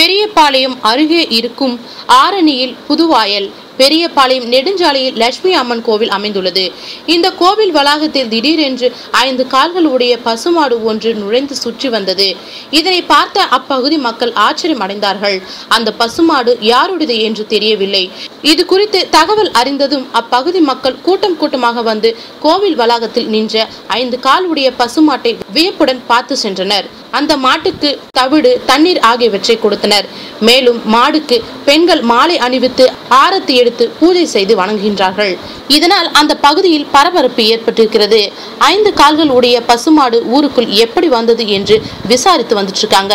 பெரியபாளையம் அருகே இருக்கும் ஆரணியில் புதுவாயல் பெரியபாளையம் நெடுஞ்சாலையில் லட்சுமி அம்மன் கோவில் அமைந்துள்ளது. இந்த கோவில் வளாகத்தில் திடீரென்று ஐந்து கால்கள் உடைய பசுமாடு ஒன்று நுழைந்து சுற்றி வந்தது. இதனை பார்த்த அப்பகுதி மக்கள் ஆச்சரியம் அடைந்தார்கள் அந்த பசுமாடு யாருடையது என்று தெரியவில்லை. இது குறித்து தகவல் அறிந்ததும் அப்பகுதி மக்கள் கூட்டம் கூட்டமாக வந்து கோவில் வளாகத்தில் நின்ற ஐந்து கால் உடைய பசுமாட்டை வியப்புடன் பார்த்து சென்றனர். அந்த மாட்டுக்கு தவிடு தண்ணீர் ஆகியவற்றை கொடுத்தனர். மேலும் மாடுக்கு பெண்கள் மாலை அணிவித்து ஆரத்தி எடுத்து பூஜை செய்து வணங்குகின்றார்கள். இதனால் அந்த பகுதியில் பரபரப்பு ஏற்பட்டிருக்கிறது. ஐந்து கால்கள் உடைய பசுமாடு ஊருக்குள் எப்படி வந்தது என்று விசாரித்து வந்துட்டு இருக்காங்க.